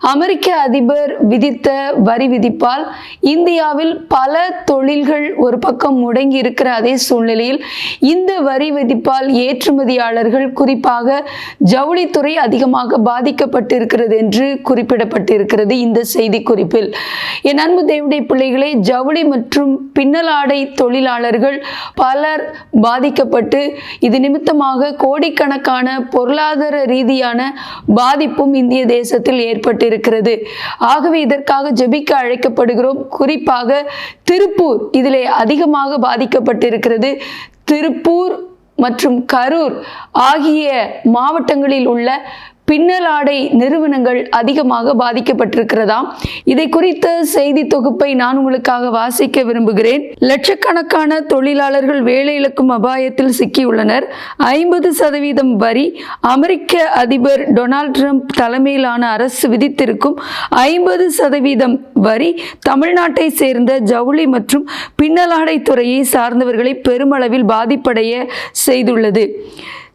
அமெரிக்க அதிபர் விதித்த வரி விதிப்பால் இந்தியாவில் பல தொழில்கள் ஒரு பக்கம் முடங்கி இருக்கிற அதே சூழ்நிலையில் இந்த வரி விதிப்பால் ஏற்றுமதியாளர்கள் குறிப்பாக ஜவுளித்துறை அதிகமாக பாதிக்கப்பட்டிருக்கிறது என்று குறிப்பிடப்பட்டிருக்கிறது இந்த செய்தி குறிப்பில் என் அன்பு தேவடைய பிள்ளைகளே ஜவுளி மற்றும் பின்னலாடை தொழிலாளர்கள் பலர் பாதிக்கப்பட்டு இது நிமித்தமாக கோடிக்கணக்கான பொருளாதார ரீதியான பாதிப்பும் இந்திய தேசத்தில் ஏற்பட்டு இருக்கிறது. ஆகவே இதற்காக ஜெபிக்க அழைக்கப்படுகிறோம். குறிப்பாக திருப்பூர் இதிலே அதிகமாக பாதிக்கப்பட்டிருக்கிறது. திருப்பூர் மற்றும் கரூர் ஆகிய மாவட்டங்களில் உள்ள பின்னலாடை நிறுவனங்கள் அதிகமாக பாதிக்கப்பட்டிருக்கிறதாம் இதை குறித்த செய்தி தொகுப்பை நான் உங்களுக்காக வாசிக்க விரும்புகிறேன். லட்சக்கணக்கான தொழிலாளர்கள் வேலை இழக்கும் அபாயத்தில் சிக்கியுள்ளனர். ஐம்பது சதவீதம் வரி அமெரிக்க அதிபர் டொனால்ட் ட்ரம்ப் தலைமையிலான அரசு விதித்திருக்கும் ஐம்பது சதவீதம் வரி தமிழ்நாட்டை சேர்ந்த ஜவுளி மற்றும் பின்னலாடை துறையை சார்ந்தவர்களை பெருமளவில் பாதிப்படைய செய்துள்ளது.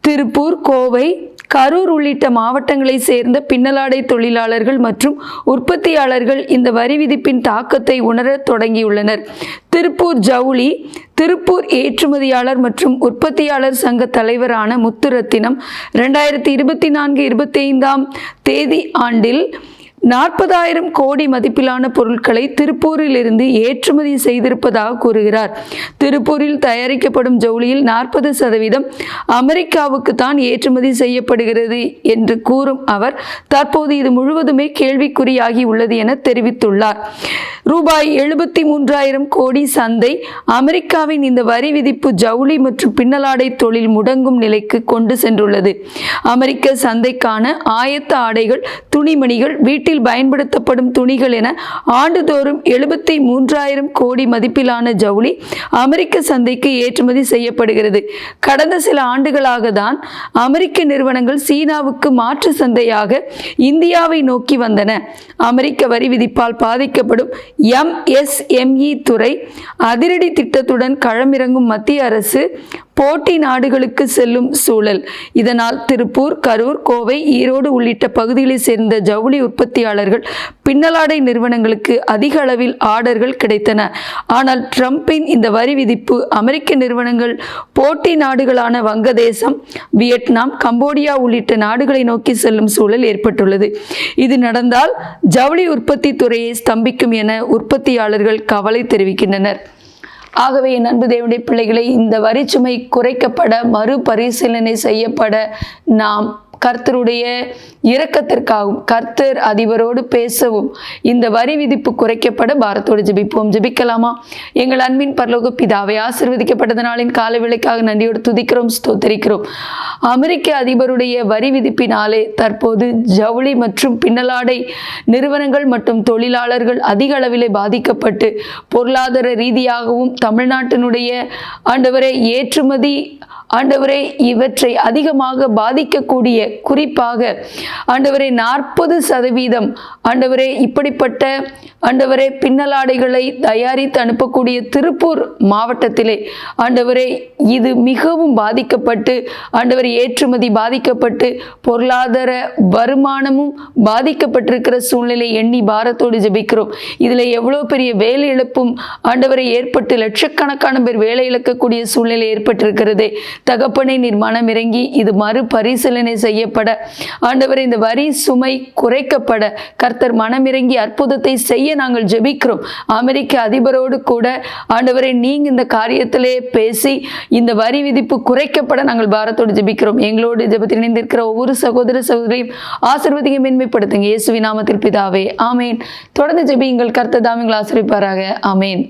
திருப்பூர் கோவை கரூர் உள்ளிட்ட மாவட்டங்களை சேர்ந்த பின்னலாடை தொழிலாளர்கள் மற்றும் உற்பத்தியாளர்கள் இந்த வரி விதிப்பின் தாக்கத்தை உணரத் தொடங்கியுள்ளனர். திருப்பூர் ஜவுளி திருப்பூர் ஏற்றுமதியாளர் மற்றும் உற்பத்தியாளர் சங்க தலைவரான முத்துரத்தினம் ரெண்டாயிரத்தி இருபத்தி நான்கு இருபத்தி ஐந்தாம் தேதி ஆண்டில் நாற்பதாயிரம் கோடி மதிப்பிலான பொருட்களை திருப்பூரிலிருந்து ஏற்றுமதி செய்திருப்பதாக கூறுகிறார். திருப்பூரில் தயாரிக்கப்படும் ஜவுளியில் நாற்பது சதவீதம் அமெரிக்காவுக்கு தான் ஏற்றுமதி செய்யப்படுகிறது என்று கூறும் அவர் தற்போது இது முழுவதுமே கேள்விக்குறியாகி உள்ளது என தெரிவித்துள்ளார். ரூபாய் எழுபத்தி மூன்றாயிரம் கோடி சந்தை அமெரிக்காவின் இந்த வரி விதிப்பு ஜவுளி மற்றும் பின்னலாடை தொழில் முடங்கும் நிலைக்கு கொண்டு சென்றுள்ளது. அமெரிக்க சந்தைக்கான ஆயத்த ஆடைகள் துணிமணிகள் வீட்டில் பயன்படுத்தப்படும் துணிகள் என ஆண்டுதோறும் எழுபத்தி மூன்றாயிரம் கோடி மதிப்பிலான ஜவுளி அமெரிக்க சந்தைக்கு ஏற்றுமதி செய்யப்படுகிறது. கடந்த சில ஆண்டுகளாக தான் அமெரிக்க நிறுவனங்கள் சீனாவுக்கு மாற்று சந்தையாக இந்தியாவை நோக்கி வந்தன. அமெரிக்க வரி விதிப்பால் பாதிக்கப்படும் எம்எஸ்எம்இ துறை அதிரடி திட்டத்துடன் களமிறங்கும் மத்திய அரசு போட்டி நாடுகளுக்கு செல்லும் சூழல். இதனால் திருப்பூர் கரூர் கோவை ஈரோடு உள்ளிட்ட பகுதிகளைச் சேர்ந்த ஜவுளி உற்பத்தியாளர்கள் பின்னலாடை நிறுவனங்களுக்கு அதிக அளவில் ஆர்டர்கள் கிடைத்தன. ஆனால் ட்ரம்பின் இந்த வரி விதிப்பு அமெரிக்க நிறுவனங்கள் போட்டி நாடுகளான வங்கதேசம் வியட்நாம் கம்போடியா உள்ளிட்ட நாடுகளை நோக்கி செல்லும் சூழல் ஏற்பட்டுள்ளது. இது நடந்தால் ஜவுளி உற்பத்தி துறையை ஸ்தம்பிக்கும் என உற்பத்தியாளர்கள் கவலை தெரிவிக்கின்றனர். ஆகவே என் அன்பு தேவனுடைய பிள்ளைகளை இந்த வரிச்சுமை குறைக்கப்பட மறுபரிசீலனை செய்யப்பட நாம் கர்த்தருடைய இரக்கத்திற்காகவும் கர்த்தர் அதிபரோடு பேசவும் இந்த வரி விதிப்பு குறைக்கப்பட பாரத்தோடு ஜபிப்போம். ஜபிக்கலாமா? எங்கள் அன்பின் பரலோக பிதாவை ஆசிர்வதிக்கப்பட்டத நாளின் கால விலைக்காக நன்றியோடு துதிக்கிறோம் ஸ்தோத்தரிக்கிறோம். அமெரிக்க அதிபருடைய வரி விதிப்பினாலே தற்போது ஜவுளி மற்றும் பின்னலாடை நிறுவனங்கள் மற்றும் தொழிலாளர்கள் அதிக அளவிலே பாதிக்கப்பட்டு பொருளாதார ரீதியாகவும் தமிழ்நாட்டினுடைய ஆண்டவரை ஏற்றுமதி ஆண்டவரே இவற்றை அதிகமாக பாதிக்கக்கூடிய குறிப்பாக ஆண்டவரே நாற்பது சதவீதம் ஆண்டவரே இப்படிப்பட்ட ஆண்டவரே பின்னலாடைகளை தயாரித்து அனுப்பக்கூடிய திருப்பூர் மாவட்டத்திலே ஆண்டவரே இது மிகவும் பாதிக்கப்பட்டு ஆண்டவர் ஏற்றுமதி பாதிக்கப்பட்டு பொருளாதார வருமானமும் பாதிக்கப்பட்டிருக்கிற சூழ்நிலை எண்ணி பாரத்தோடு ஜெபிக்கிறோம். இதில் எவ்வளோ பெரிய வேலை இழப்பும் ஆண்டவரை ஏற்பட்டு லட்சக்கணக்கான பேர் வேலை இழக்கக்கூடிய சூழ்நிலை ஏற்பட்டிருக்கிறது. தகப்பனை நிர்மாணம் இறங்கி இது மறு பரிசீலனை செய்ய செய்யப்பட. ஆண்டவர் இந்த வரி சுமை குறைக்கப்பட. கர்த்தர் மனமிறங்கி அற்புதத்தை செய்ய நாங்கள் ஜெபிக்கிறோம். அமெரிக்க அதிபரோடு கூட ஆண்டவரை நீங்க இந்த காரியத்திலே பேசி இந்த வரி விதிப்பு குறைக்கப்பட நாங்கள் பாரத்தோடு ஜெபிக்கிறோம். எங்களோடு ஜெபத்தில் இணைந்திருக்கிற ஒவ்வொரு சகோதர சகோதரியும் ஆசிர்வதிங்க மேன்மைப்படுத்துங்க இயேசுவி நாமத்தில் பிதாவே ஆமேன். தொடர்ந்து ஜெபியுங்கள். கர்த்தர் தாமிங்கள் ஆசிரிப்பாராக ஆமேன்.